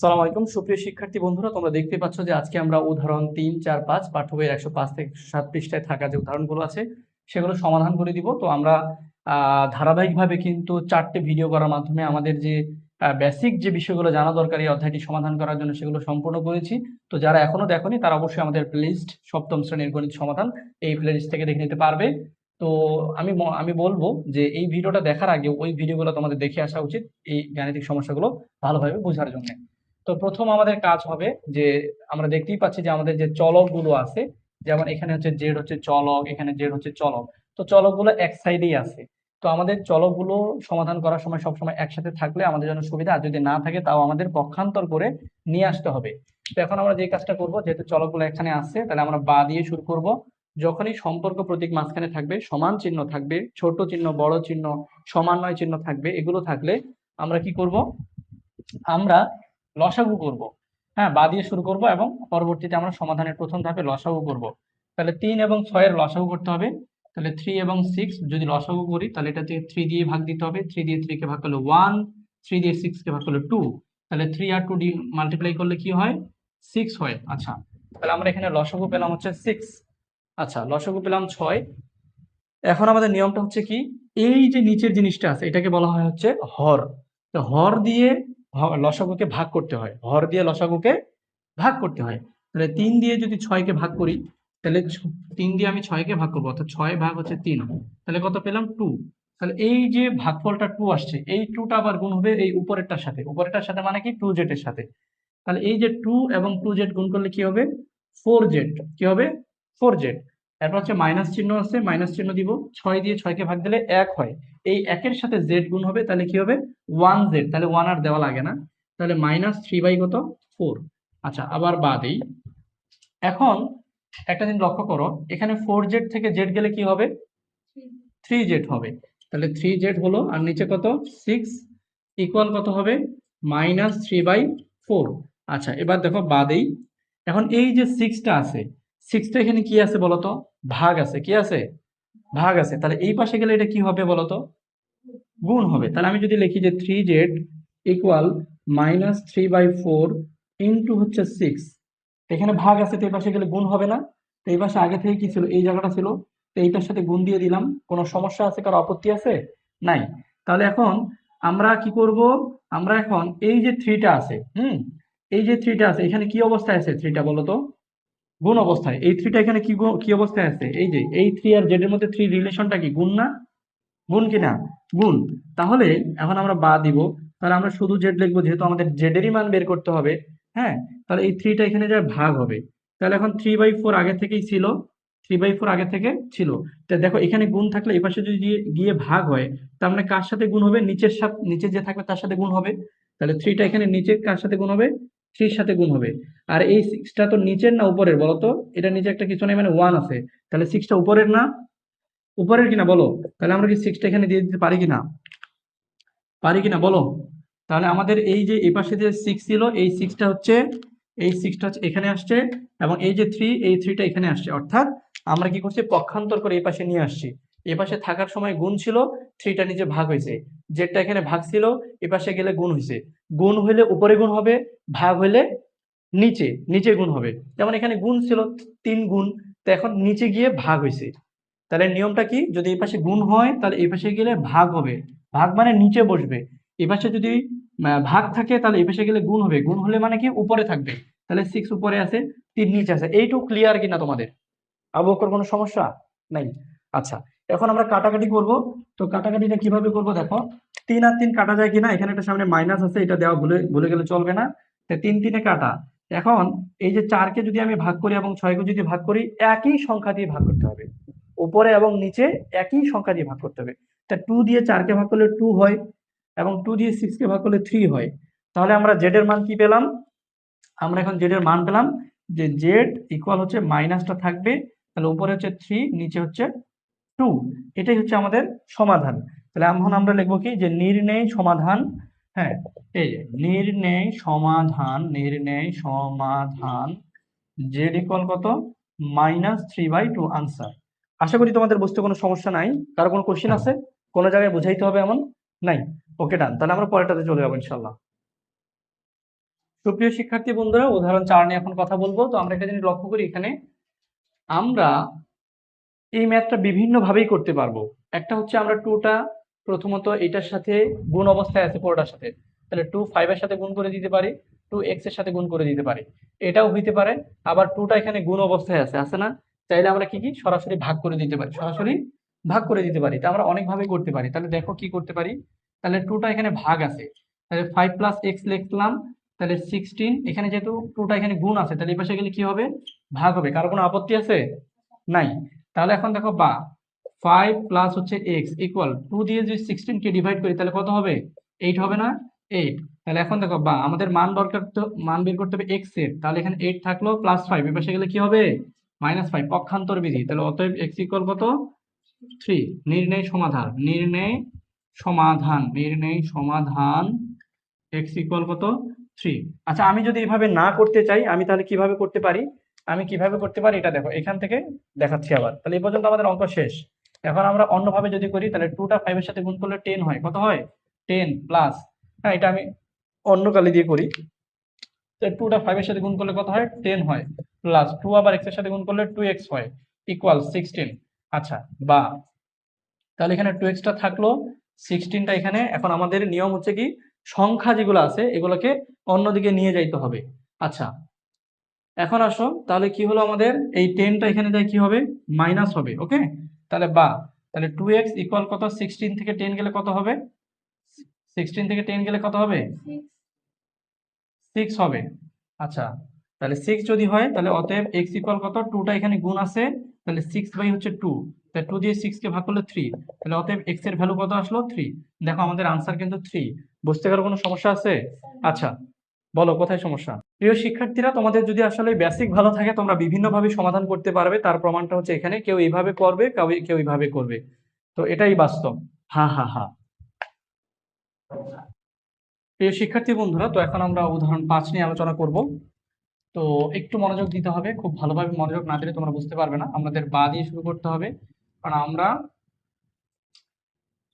আসসালামু আলাইকুম। সুপ্রিয় শিক্ষার্থী বন্ধুরা, তোমরা দেখতে পাচ্ছ যে আজকে আমরা উদাহরণ তিন, চার, পাঁচ, পাঠ্য বইয়ের একশো পাঁচ থেকে সাত পৃষ্ঠায় থাকা যে উদাহরণগুলো আছে, সেগুলো সমাধান করে দিব। তো আমরা ধারাবাহিকভাবে কিন্তু চারটে ভিডিও করার মাধ্যমে আমাদের যে বেসিক যে বিষয়গুলো জানা দরকার, এই অধ্যায়টি সমাধান করার জন্য সেগুলো সম্পূর্ণ করেছি। তো যারা এখনও দেখোনি, তারা অবশ্যই আমাদের প্লেলিস্ট সপ্তম শ্রেণির গণিত সমাধান, এই প্লেলিস্ট থেকে দেখে নিতে পারবে। তো আমি আমি বলব যে এই ভিডিওটা দেখার আগে ওই ভিডিওগুলো তোমাদের দেখে আসা উচিত, এই গাণিতিক সমস্যাগুলো ভালোভাবে বোঝার জন্য। তো প্রথম আমাদের কাজ হবে যে আমরা দেখতেই পাচ্ছি যে আমাদের যে চলকগুলো আছে, যেমন এখানে হচ্ছে জেড হচ্ছে চলক, এখানে জেড হচ্ছে চলক, তো চলকগুলো এক সাইডেই আছে। তো আমাদের চলকগুলো সমাধান করার সময় সবসময় একসাথে থাকলে আমাদের জন্য সুবিধা, আর যদি না থাকে তাও আমাদের পক্ষান্তর করে নিয়ে আসতে হবে। তো এখন আমরা যে কাজটা করব, যেহেতু চলকগুলো এখানে আছে, তাহলে আমরা বা দিয়ে শুরু করব। যখনই সম্পর্ক প্রতীক মাঝখানে থাকবে, সমান চিহ্ন থাকবে, ছোট চিহ্ন, বড় চিহ্ন, সমান্বয় চিহ্ন থাকবে, এগুলো থাকলে আমরা কি করব? আমরা লসাগু করব। হ্যাঁ বা দিয়ে শুরু করব এবং পরবর্তীতে আমরা সমাধানের প্রথম ধাপে লসাগু করব। তাহলে তিন এবং ছয়ের লসাগু করতে হবে। তাহলে থ্রি এবং সিক্স যদি লসাগু করি, তাহলে এটাতে থ্রি দিয়ে ভাগ দিতে হবে। থ্রি দিয়ে থ্রি কে ভাগ করলে ওয়ান থ্রি দিয়ে সিক্স কে ভাগ করলে টু তাহলে থ্রি আর টু ডি মাল্টিপ্লাই করলে কি হয়? সিক্স হয়। আচ্ছা তাহলে আমরা এখানে লসাগু পেলাম হচ্ছে সিক্স আচ্ছা লসাগু পেলাম ছয়। এখন আমাদের নিয়মটা হচ্ছে কি? এই যে নিচের জিনিসটা আছে, এটাকে বলা হয় হচ্ছে হর। হর দিয়ে লসাগুকে ভাগ করতে হয়। হর দিয়ে লসাগুকে ভাগ করতে হয়। তাহলে তিন দিয়ে যদি ছয়কে ভাগ করি, তাহলে তিন দিয়ে আমি ছয়কে ভাগ করব, অর্থাৎ ছয় ভাগ হচ্ছে তিন। তাহলে কত পেলাম? টু। তাহলে এই যে ভাগফলটা টু আসছে, এই টুটা আবার গুণ হবে এই উপরেরটার সাথে। উপরেরটার সাথে মানে কি? টু জেড এর সাথে। তাহলে এই যে টু এবং টু জেড গুণ করলে কি হবে? ফোর জেড কি হবে? ফোর জেড এরপর হচ্ছে মাইনাস চিহ্ন আছে মাইনাস চিহ্ন দিব। ছয় দিয়ে ছয়কে ভাগ দিলে এক হয়। এই একের সাথে জেড গুণ হবে, তাহলে কি হবে? ওয়ান জেড তাহলে ওয়ান আর দেওয়া লাগে না। তাহলে মাইনাস থ্রি বাই কত? ফোর আচ্ছা আবার বাদেই। এখন একটা জিনিস লক্ষ্য করো, এখানে ফোর জেড থেকে জেড গেলে কি হবে? থ্রি জেড হবে। তাহলে থ্রি জেড হলো, আর নিচে কত? সিক্স ইকুয়াল কত হবে? মাইনাস থ্রি বাই ফোর আচ্ছা এবার দেখো বাদেই। এখন এই যে সিক্সটা আছে সিক্সটা এখানে কি আছে বলতো? ভাগ আছে। কি আছে? ভাগ আছে। তাহলে এই পাশে গেলে এটা কি হবে বলতো? গুণ হবে। তাহলে আমি যদি লিখি যে three Z equal minus three by four into হচ্ছে সিক্স এখানে ভাগ আছে, তো এই পাশে গেলে গুণ হবে না। তো এই পাশে আগে থেকে কি ছিল? এই জায়গাটা ছিল। তো এইটার সাথে গুণ দিয়ে দিলাম। কোনো সমস্যা আছে? কারও আপত্তি আছে? নাই। তাহলে এখন আমরা কি করব? আমরা এখন এই যে থ্রিটা আছে, হুম? এই যে থ্রিটা আছে, এখানে কি অবস্থায় আছে থ্রিটা বলো তো গুণ অবস্থায়। এই থ্রিটা এখানে কি কি অবস্থায় আছে? এই যে, এই থ্রি আর জেড এর মধ্যে থ্রি রিলেশনটা কি? গুণ না? গুণ কি না? গুণ। তাহলে এখন আমরা বা দিব। তাহলে আমরা শুধু জেড লিখব, যেহেতু আমাদের জেডেরই মান বের করতে হবে হ্যাঁ? তাহলে এই থ্রিটা এখানে যা ভাগ হবে। তাহলে এখন থ্রি বাই ফোর আগে থেকেই ছিল থ্রি বাই ফোর আগে থেকে ছিল। তা দেখো, এখানে গুণ থাকলে এই পাশে যদি গিয়ে- গিয়ে ভাগ হয় তার মানে কার সাথে গুণ হবে? নিচের সাথে নিচে যে থাকবে তার সাথে গুণ হবে। তাহলে থ্রিটা এখানে নিচে কার সাথে গুণ হবে? থ্রির সাথে গুণ হবে। আর এই সিক্সটা তো নিচের না উপরের বলো তো এটা নিচে একটা কিছু নেই মানে ওয়ান আছে। তাহলে সিক্সটা উপরের না? উপরের কিনা বলো? তাহলে আমরা কি সিক্সটা এখানে দিয়ে দিতে পারি কিনা? পারি কিনা বলো? তাহলে আমাদের এই যে এই পাশে যে সিক্স ছিল, এই সিক্সটা হচ্ছে, এই সিক্সটা হচ্ছে এখানে আসছে এবং এই যে থ্রি এই থ্রিটা এখানে আসছে। অর্থাৎ আমরা কি করছি? পক্ষান্তর করে এই পাশে নিয়ে আসছি। এই পাশে থাকার সময় গুণ ছিল থ্রিটা নিচে ভাগ হয়েছে। যেটা এখানে ভাগ ছিল এ পাশে গেলে গুণ হয়েছে। গুণ হইলে উপরে গুণ হবে, ভাগ হইলে নিচে নিচে গুণ হবে। যেমন এখানে গুণ ছিল তিন গুণ, তো এখন নিচে গিয়ে ভাগ হয়েছে তাহলে নিয়মটা কি? যদি এই পাশে গুণ হয়, তাহলে এই পাশে গেলে ভাগ হবে। ভাগ মানে নিচে বসবে। এই পাশে যদি ভাগ থাকে, তাহলে এই পাশে গেলে গুণ হবে। গুণ হলে মানে কি? উপরে থাকবে। তাহলে সিক্স উপরে আছে, তিন নিচে আছে। এইটুকু ক্লিয়ার কিনা তোমাদের? আবু বকর কোনো সমস্যা? নাই। আচ্ছা এখন আমরা কাটাকাটি করব। তো কাটাকাটিটা কীভাবে করব দেখো? তিন আর তিন কাটা যায় কিনা, এখানে একটা সামনে মাইনাস আছে, এটা দেওয়া ভুলে ভুলে গেলে চলবে না। তিন তিনে কাটা। এখন এই যে চারকে যদি আমি ভাগ করি এবং ছয়কে যদি ভাগ করি, একই সংখ্যা দিয়ে ভাগ করতে হবে। উপরে এবং নিচে একই সংখ্যা দিয়ে ভাগ করতে হবে। তা টু দিয়ে চারকে ভাগ করলে টু হয় এবং টু দিয়ে সিক্স কে ভাগ করলে থ্রি হয়। তাহলে আমরা জেড এর মান কি পেলাম? আমরা এখন জেড এর মান পেলাম যে জেড ইকুয়াল হচ্ছে মাইনাসটা থাকবে, তাহলে উপরে হচ্ছে থ্রি নিচে হচ্ছে টু এটাই হচ্ছে আমাদের সমাধান। তাহলে এখন আমরা লিখব কি? যে নির্ণয় সমাধান হ্যাঁ এই যে নির্ণয় সমাধান নির্ণয় সমাধান জেড ইকুয়াল কত? Minus three by two answer আশা করি তোমাদের বুঝতে কোনো সমস্যা নাই। কারও কোনো কোশ্চেন আছে? কোনো জায়গায় বুঝাইতে হবে এমন? নাই? ওকে ডান তাহলে আমরা পরেরটাতে চলে যাব ইনশাল্লাহ সুপ্রিয় শিক্ষার্থী বন্ধুরা, উদাহরণ চার নিয়ে এখন কথা বলব। তো আমরা একটা জিনিস লক্ষ্য করি এখানে। আমরা এই ম্যাথটা বিভিন্নভাবেই করতে পারব। একটা হচ্ছে আমরা টুটা প্রথমত এটার সাথে গুণ অবস্থায় আছে পুরোটার সাথে। তাহলে টু ফাইভের সাথে গুণ করে দিতে পারি টু এক্সের সাথে গুণ করে দিতে পারি। এটাও হইতে পারে, আবার টুটা এখানে গুণ অবস্থায় আছে আছে না? চাইলে আমরা কি কি? সরাসরি ভাগ করে দিতে পারি, সরাসরি ভাগ করে দিতে পারি। তা আমরা অনেকভাবে করতে পারি। তাহলে দেখো কি করতে পারি? তাহলে টুটা এখানে ভাগ আছে। তাহলে ফাইভ প্লাস এক্স লিখলাম, তাহলে সিক্সটিন এখানে যেহেতু টুটা এখানে গুণ আছে, তাহলে এই পাশে গেলে কি হবে? ভাগ হবে। কারও কোনো আপত্তি আছে? নাই। তাহলে এখন দেখো বা ফাইভ প্লাস হচ্ছে এক্স ইকুয়াল টু দিয়ে যদি সিক্সটিন কে ডিভাইড করি, তাহলে কত হবে? এইট হবে না? এইট তাহলে এখন দেখো, বা আমাদের মান দরকার তো মান বের করতে হবে এক্সের। তাহলে এখানে এইট থাকল প্লাস ফাইভ এ পাশে গেলে কি হবে? মাইনাস ফাইভ পক্ষান্তর বিধি। তাহলে অতএব এক্স ইকুয়াল কত? থ্রি নির্ণয় সমাধান। নির্ণয় সমাধান। নির্ণয় সমাধান এক্স ইকুয়াল কত? থ্রি আচ্ছা আমি যদি এভাবে না করতে চাই, আমি তাহলে কীভাবে করতে পারি? আমি কীভাবে করতে পারি? এটা দেখো, এখান থেকে দেখাচ্ছি আবার। তাহলে এই পর্যন্ত আমাদের অঙ্ক শেষ। এখন আমরা অন্যভাবে যদি করি, তাহলে টুটা ফাইভের সাথে গুণ করলে টেন হয়। কত হয়? টেন প্লাস হ্যাঁ এটা আমি অন্য কালি দিয়ে করি। টুটা ফাইভের সাথে গুণ করলে কত হয়? টেন হয়। প্লাস টু আবার এক্সের সাথে গুণ করলে টু এক্স হয়। ইকুয়াল সিক্সটিন আচ্ছা বা। তাহলে এখানে টু এক্সটা থাকল সিক্সটিনটা এখানে। এখন আমাদের নিয়ম হচ্ছে কি? সংখ্যা যেগুলো আছে, এগুলোকে অন্যদিকে নিয়ে যাইতে হবে। আচ্ছা এখন আসো। তাহলে কি হলো আমাদের? এই টেনটা এখানে যায় কি হবে? মাইনাস হবে ওকে তাহলে বা, তাহলে টু এক্স ইকুয়াল কত? সিক্সটিন থেকে টেন গেলে কত হবে? সিক্সটিন থেকে টেন গেলে কত হবে? সিক্স হবে। আচ্ছা তাহলে সিক্স যদি হয়, তাহলে অতএব এক্স ইকুয়াল কত? টুটা এখানে গুণ আছে, তাহলে সিক্স বাই হচ্ছে টু তাহলে টু দিয়ে সিক্স কে ভাগ করলে থ্রি তাহলে অতএব এক্সের ভ্যালু কত আসলো? থ্রি দেখো আমাদের আনসার কিন্তু থ্রি বুঝতে পারো কোনো সমস্যা আছে? আচ্ছা বলো, কোথায় সমস্যা? প্রিয় শিক্ষার্থীরা, তোমাদের যদি আসলে বেসিক ভালো থাকে, তোমরা বিভিন্নভাবে সমাধান করতে পারবে। তার প্রমাণটা হচ্ছে এখানে, কেউ এইভাবে করবে, কেউ কেউ এইভাবে করবে। তো এটাই বাস্তব। হা হা হা। প্রিয় শিক্ষার্থী বন্ধুরা, তো এখন আমরা উদাহরণ পাঁচ নিয়ে আলোচনা করব। তো একটু মনোযোগ দিতে হবে, খুব ভালোভাবে মনোযোগ না দিলে তোমরা বুঝতে পারবে না। আমাদের বা দিয়ে শুরু করতে হবে। কারণ আমরা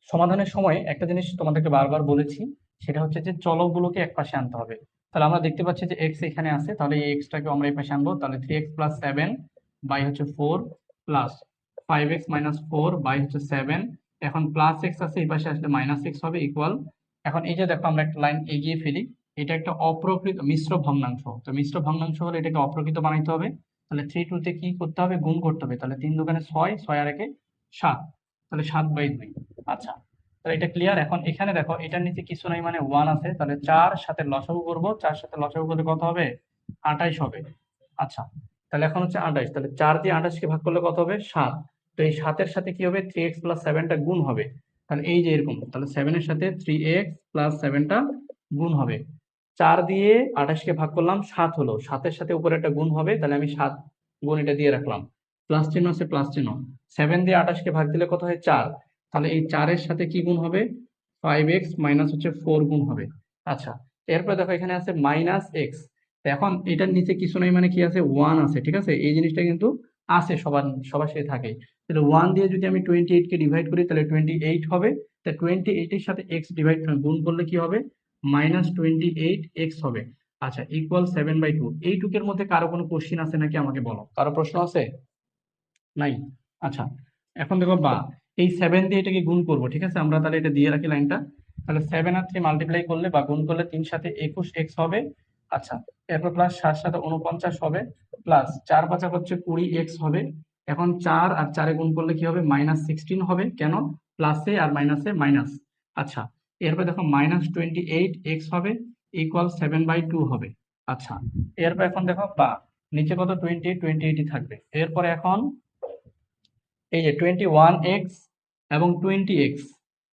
সমাধানের সময় একটা জিনিস তোমাদেরকে বারবার বলেছি, সেটা হচ্ছে যে চলকগুলোকে এক পাশে আনতে হবে। তাহলে আমরা দেখতে পাচ্ছি যে এক্স এখানে আছে, তাহলে এই এক্সটাকে আমরা এই পাশে আনব, তাহলে three X plus seven by হচ্ছে four plus five X minus four by হচ্ছে সেভেন এখন প্লাস এক্স আছে, এই পাশে আসলে মাইনাস এক্স হবে ইকুয়াল এখন এই যে দেখো আমরা একটা লাইন এগিয়ে ফেলি, এটা একটা অপ্রকৃত মিশ্র ভগ্নাংশ, তো মিশ্র ভগ্নাংশ হলে এটাকে অপ্রকৃত বানাইতে হবে, তাহলে থ্রি টুতে কি করতে হবে? গুণ করতে হবে, তাহলে তিন দোকানে ছয় ছয় আর একে সাত, তাহলে সাত বাই দুই আচ্ছা। তাহলে এটা ক্লিয়ার এখন এখানে দেখো, এটার নিচে কিছু নাই মানে ওয়ান আছে। তাহলে চার সাথে লসাগু করব, চার সাথে লসাগু করলে কত হবে? আঠাইশ হবে। আচ্ছা তাহলে এখন হচ্ছে আঠাইশ। তাহলে চার দিয়ে আঠাশকে ভাগ করলে কত হবে? সাত। তো এই সাতের সাথে কি হবে? থ্রি এক্স প্লাস সেভেনটা গুণ হবে। তাহলে এই যে এরকম, তাহলে সেভেনের সাথে থ্রি এক্স প্লাস সেভেনটা গুণ হবে। চার দিয়ে আঠাশকে ভাগ করলাম, সাত হলো। সাতের সাথে উপরে একটা গুণ হবে, তাহলে আমি সাত গুণ এটা দিয়ে রাখলাম। প্লাস চিহ্ন আছে প্লাস চিহ্ন। সেভেন দিয়ে আঠাশকে ভাগ দিলে কত হয়? চার। তাহলে এই চারের সাথে কি গুণ হবে? ফাইভ এক্স মাইনাস হচ্ছে ফোর গুণ হবে। আচ্ছা এরপর দেখো এখানে আছে মাইনাস এক্স এখন এটার নিচে কিছু নেই মানে কি আছে? ওয়ান আছে, ঠিক আছে? এই জিনিসটা কিন্তু আছে, সবার সবার সাথে থাকে তাহলে ওয়ান দিয়ে যদি আমি টোয়েন্টি এইটকে ডিভাইড করি, তাহলে টোয়েন্টি এইট হবে। তা টোয়েন্টি এইটের সাথে এক্স ডিভাইড গুণ করলে কি হবে? মাইনাস টোয়েন্টি এইট এক্স হবে। আচ্ছা ইকুয়াল সেভেন বাই টু এই টুকের মধ্যে কারও কোনো কোশ্চিন আছে নাকি আমাকে বলো? কারও প্রশ্ন আছে? নাই? আচ্ছা এখন দেখো বা এই সেভেন দিয়ে এটাকে গুণ করব, ঠিক আছে? আমরা তাহলে এটা দিয়ে রাখি লাইনটা। তাহলে সেভেন আর থ্রি মাল্টিপ্লাই করলে বা গুণ করলে তিন সাথে একুশ এক্স হবে। আচ্ছা এরপর প্লাস সাত সাথে উনপঞ্চাশ হবে। প্লাস চার পাঁচা হচ্ছে কুড়ি এক্স হবে। এখন চার আর চারে গুণ করলে কি হবে? মাইনাস সিক্সটিন হবে। কেন? প্লাসে আর মাইনাসে মাইনাস আচ্ছা এরপর দেখো মাইনাস টোয়েন্টি এইট এক্স হবে ইকুয়াল সেভেন বাই টু হবে। আচ্ছা এরপর এখন দেখো বা, নিচে কত? টোয়েন্টি টোয়েন্টি এইটই থাকবে। এরপর এখন এই যে টোয়েন্টি ওয়ান এক্স এবং টোয়েন্টি এক্স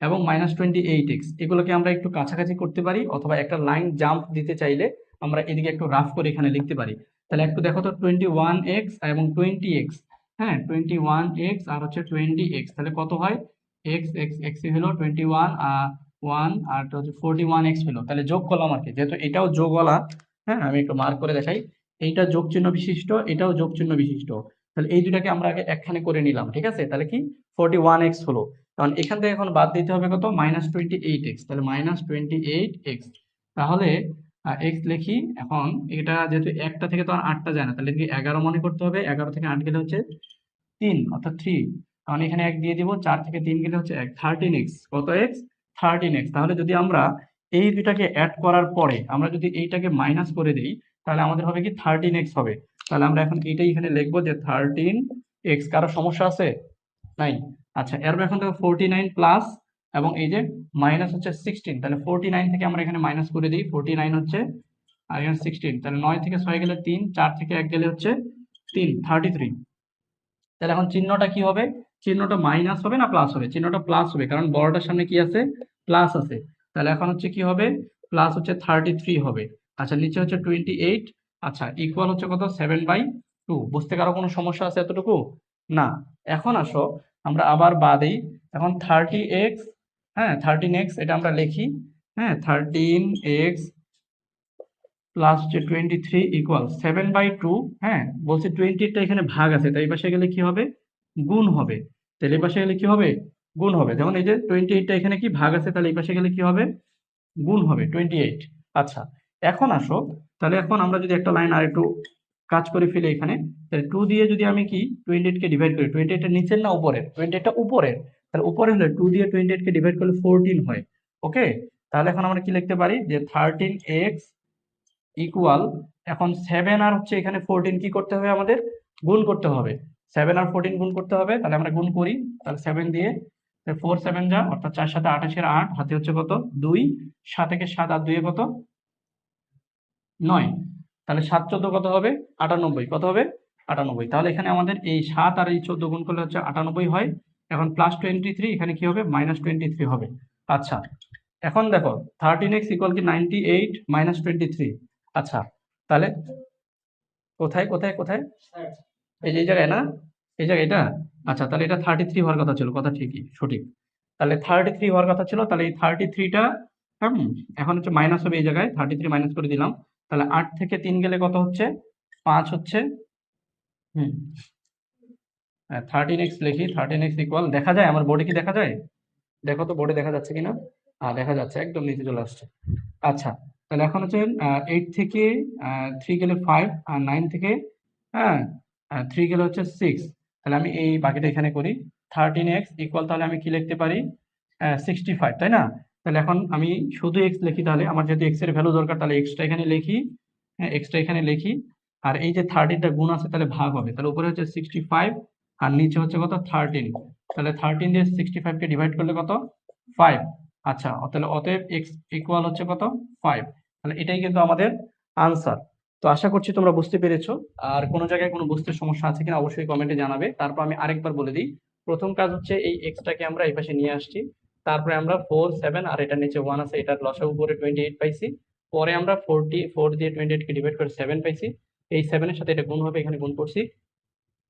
এবং মাইনাস টোয়েন্টি এইট এক্স এগুলোকে আমরা একটু কাছাকাছি করতে পারি অথবা একটা লাইন জাম্প দিতে চাইলে আমরা এদিকে একটু রাফ করে এখানে লিখতে পারি। তাহলে একটু দেখো তো টোয়েন্টি ওয়ান এক্স এবং টোয়েন্টি এক্স হ্যাঁ? টোয়েন্টি ওয়ান এক্স আর হচ্ছে টোয়েন্টি এক্স তাহলে কত হয়? এক্স এক্স এক্স হলো টোয়েন্টি ওয়ান ওয়ান আর হচ্ছে ফোরটি ওয়ান এক্স হলো। তাহলে যোগ করলাম আর কি, যেহেতু এটাও যোগওয়ালা হ্যাঁ? আমি একটু মার্ক করে দেখাই। এইটা যোগ চিহ্ন বিশিষ্ট, এটাও যোগ চিহ্ন বিশিষ্ট। তাহলে এই দুটাকে আমরা আগে একখানে করে নিলাম, ঠিক আছে? তাহলে কি? ফোরটি ওয়ান এক্স হলো। কারণ এখান থেকে এখন বাদ দিতে হবে কত? মাইনাস টোয়েন্টি এইট এক্স তাহলে মাইনাস টোয়েন্টি এইট এক্স তাহলে এক্স লিখি, এখন এটা যেহেতু একটা থেকে তো আর আটটা যায় না, তাহলে কি এগারো মনে করতে হবে? এগারো থেকে আট গেলে হচ্ছে তিন, অর্থাৎ থ্রি কারণ এখানে এক দিয়ে দিব, চার থেকে তিন গেলে হচ্ছে এক। থার্টিন এক্স কত এক্স থার্টিন এক্স তাহলে যদি আমরা এই দুটাকে অ্যাড করার পরে, আমরা যদি এইটাকে মাইনাস করে দিই, তাহলে আমাদের হবে কি? থার্টিন এক্স হবে। তাহলে আমরা এখন এইটাই এখানে লিখব যে থার্টিন এক্স কারও সমস্যা আছে? নাই। আচ্ছা এরপর এখন দেখো ফোরটি নাইন প্লাস এবং এই যে মাইনাস হচ্ছে সিক্সটিন তাহলে ফোরটি নাইন থেকে আমরা এখানে মাইনাস করে দিই। ফোরটি নাইন হচ্ছে, আর এখানে সিক্সটিন তাহলে নয় থেকে ছয় গেলে তিন, চার থেকে এক গেলে হচ্ছে তিন থার্টি থ্রি তাহলে এখন চিহ্নটা কি হবে? চিহ্নটা মাইনাস হবে না প্লাস হবে? চিহ্নটা প্লাস হবে, কারণ বড়টার সামনে কি আছে? প্লাস আছে। তাহলে এখন হচ্ছে কি হবে? প্লাস হচ্ছে থার্টি থ্রি হবে। আচ্ছা নিচে হচ্ছে টোয়েন্টি এইট আচ্ছা ইকুয়াল হচ্ছে কত? সেভেন বাই টু বুঝতে কারও কোনো সমস্যা আছে এতটুকু? না। এখন আসো, আমরা আবার বাদেই এখন থার্টি এক্স হ্যাঁ থার্টিন এক্স এটা আমরা লিখি। হ্যাঁ থার্টিন এক্স প্লাস হচ্ছে twenty three equal seven by two হ্যাঁ বলছে টোয়েন্টিটা এখানে ভাগ আছে তাই পাশে গেলে কি হবে? গুণ হবে। তাহলে এই পাশে গেলে কি হবে? গুণ হবে। যেমন এই যে টোয়েন্টি এইটটা এখানে কি ভাগ আছে, তাহলে এই পাশে গেলে কি হবে? গুণ হবে টোয়েন্টি এইট আচ্ছা এখন আসো, তাহলে এখন আমরা যদি একটা লাইন আর একটু কাজ করে ফেলি এখানে, তাহলে টু দিয়ে যদি আমি কি টোয়েন্টি এইটকে ডিভাইড করি টোয়েন্টি এইটটা নিচের না উপরের? টোয়েন্টি এইটটা উপরের। তাহলে উপরে হলে টু দিয়ে টোয়েন্টি এইটকে ডিভাইড করলে ফোরটিন হয় ওকে তাহলে এখন আমরা কি লিখতে পারি? যে থার্টিন এক্স ইকুয়াল এখন সেভেন আর হচ্ছে এখানে ফোরটিন কি করতে হবে আমাদের? গুণ করতে হবে। সেভেন আর ফোরটিন গুণ করতে হবে, তাহলে আমরা গুণ করি, তাহলে সেভেন দিয়ে ফোর সেভেন যা, অর্থাৎ চার সাথে আঠাশের আট, হাতে হচ্ছে কত? দুই, সাত একে সাত আর দুইয়ে কত? নয়। তাহলে সাত চোদ্দ কত হবে? আটানব্বই। কত হবে? আটানব্বই। তাহলে এখানে আমাদের এই সাত আর এই চোদ্দ গুণ করলে হচ্ছে আটানব্বই হয়। এখন প্লাস টোয়েন্টি থ্রি এখানে কি হবে? মাইনাস টোয়েন্টি থ্রি হবে। আচ্ছা। এখন দেখো থার্টিন এক্স ইকুয়াল কি ninety eight minus twenty three আচ্ছা। তাহলে কোথায় কোথায় কোথায়? এই যে, এই জায়গায় না? এই জায়গায় এটা? আচ্ছা তাহলে এটা থার্টি থ্রি হওয়ার কথা ছিল। কথা ঠিকই, সঠিক। তাহলে থার্টি থ্রি হওয়ার কথা ছিল। তাহলে এই থার্টি থ্রিটা হুম, এখন হচ্ছে মাইনাস হবে এই জায়গায়। থার্টি থ্রি মাইনাস করে দিলাম। তাহলে আট থেকে তিন গেলে কত হচ্ছে? পাঁচ হচ্ছে, হুম। থার্টিন এক্স লিখি থার্টিন এক্স ইকুয়াল দেখা যায়? আমার বোর্ডে কি দেখা যায়? দেখো তো বোর্ডে দেখা যাচ্ছে কিনা? হ্যাঁ দেখা যাচ্ছে, একদম নিচে চলে আসছে। আচ্ছা তাহলে এখন হচ্ছে এইট থেকে থ্রি গেলে ফাইভ আর নাইন থেকে হ্যাঁ থ্রি গেলে হচ্ছে সিক্স তাহলে আমি এই বাকিটা এখানে করি। থার্টিন এক্স ইকুয়াল তাহলে আমি কি লিখতে পারি? সিক্সটি ফাইভ তাই না? তাহলে এখন আমি শুধু এক্স লিখি, তাহলে আমার যেহেতু এক্সের ভ্যালু দরকার, তাহলে এক্সটা এখানে লিখি হ্যাঁ এক্সটা এখানে লিখি, আর এই যে থার্টিনটা গুণ আছে, তাহলে ভাগ হবে, তাহলে উপরে হচ্ছে সিক্সটি ফাইভ আর নিচে হচ্ছে কত? থার্টিন তাহলে থার্টিন দিয়ে সিক্সটি ফাইভকে ডিভাইড করলে কত? ফাইভ আচ্ছা তাহলে অতএব এক্স ইকুয়াল হচ্ছে কত? ফাইভ তাহলে এটাই কিন্তু আমাদের আনসার তো আশা করছি তোমরা বুঝতে পেরেছ, আর কোনো জায়গায় কোনো বুঝতে সমস্যা আছে কিনা অবশ্যই কমেন্টে জানাবে, তারপর আমি আরেকবার বলে দিই, প্রথম কাজ হচ্ছে এই এক্সটাকে আমরা এই পাশে নিয়ে আসছি তারপরে আমরা ফোর সেভেন আর এটার নিচে ওয়ান আছে, এটার লসের উপরে টোয়েন্টি এইট পাইছি। পরে আমরা ফোরটি ফোর দিয়ে টোয়েন্টি এইটকে ডিভাইড করে সেভেন পাইছি। এই সেভেনের সাথে এটা গুণ হবে, এখানে গুণ করছি।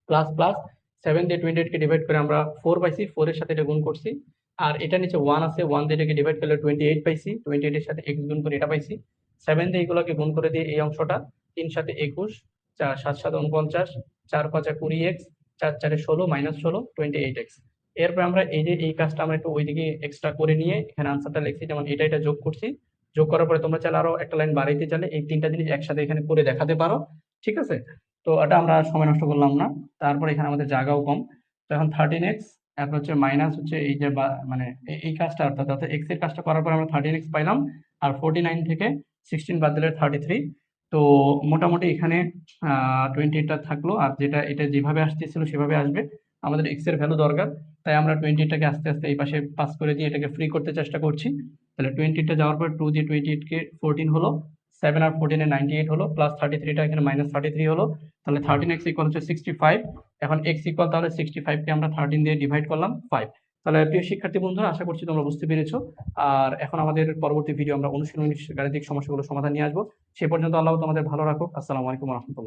প্লাস প্লাস সেভেন দিয়ে টোয়েন্টি এইটকে ডিভাইড করে আমরা ফোর পাইছি ফোরের সাথে এটা গুণ করছি। আর এটা নিচে ওয়ান আছে ওয়ান দিয়ে এটাকে ডিভাইড করলে টোয়েন্টি এইট পাইছি টোয়েন্টি এইটের সাথে এক্স গুণ করে এটা পাইছি। সেভেন দিয়ে এগুলোকে গুণ করে দিয়ে এই অংশটা, তিন সাথে একুশ, চার, সাত সাত, উনপঞ্চাশ, চার, পাঁচা কুড়ি এক্স চার, চারে ষোলো মাইনাস ষোলো টোয়েন্টি এইট এক্স এরপর আমরা এই যে, এই কাজটা আমরা একটু ওইদিকে এক্সট্রা করে নিয়ে এখানে আনসারটা লিখছি। যেমন এটা এটা যোগ করছি। যোগ করার পরে তোমরা চাইলে আরও একটা লাইন বাড়াইতে চাইলে এই তিনটা জিনিস একসাথে এখানে করে দেখাতে পারো। ঠিক আছে? তো এটা আমরা সময় নষ্ট করলাম না। তারপর এখানে আমাদের জায়গাও কম। তো এখন থার্টিন এক্স তারপর হচ্ছে মাইনাস হচ্ছে এই যে মানে এই কাজটা অর্থাৎ অর্থাৎ এক্সের কাজটা করার পর আমরা থার্টিন এক্স পাইলাম। আর ফোর্টি নাইন থেকে সিক্সটিন বাদ দিলে থার্টি থ্রি তো মোটামুটি এখানে টোয়েন্টি এইটটা থাকল। আর যেটা, এটা যেভাবে আসতেছিল সেভাবে আসবে। আমাদের এক্সের ভ্যালু দরকার। তাই আমরা টোয়েন্টিটাকে আস্তে আস্তে এই পাশে পাস করে দিয়ে এটাকে ফ্রি করতে চেষ্টা করছি। তাহলে টোয়েন্টিটা যাওয়ার পর টু দিয়ে টোয়েন্টি এইটকে ফোরটিন হলো সেভেন আর ফোরটিনে নাইনটি এইট হলো প্লাস থার্টি থ্রিটা এখানে মাইনাস থার্টি থ্রি হলো। তাহলে থার্টিন এক্স ইকুয়াল হচ্ছে সিক্সটি ফাইভ এখন এক্স ইকুয়াল তাহলে সিক্সটি ফাইভকে আমরা থার্টিন দিয়ে ডিভাইড করলাম ফাইভ তাহলে প্রিয় শিক্ষার্থী বন্ধুরা, আশা করছি তোমরা বুঝতে পেরেছ। আর এখন আমাদের পরবর্তী ভিডিও আমরা অনুশীলনী গাণিতিক সমস্যাগুলো সমাধান নিয়ে আসব। সে পর্যন্ত আল্লাহ তোমাদের ভালো রাখুক। আসসালামু আলাইকুম রহমতুল্লাহ।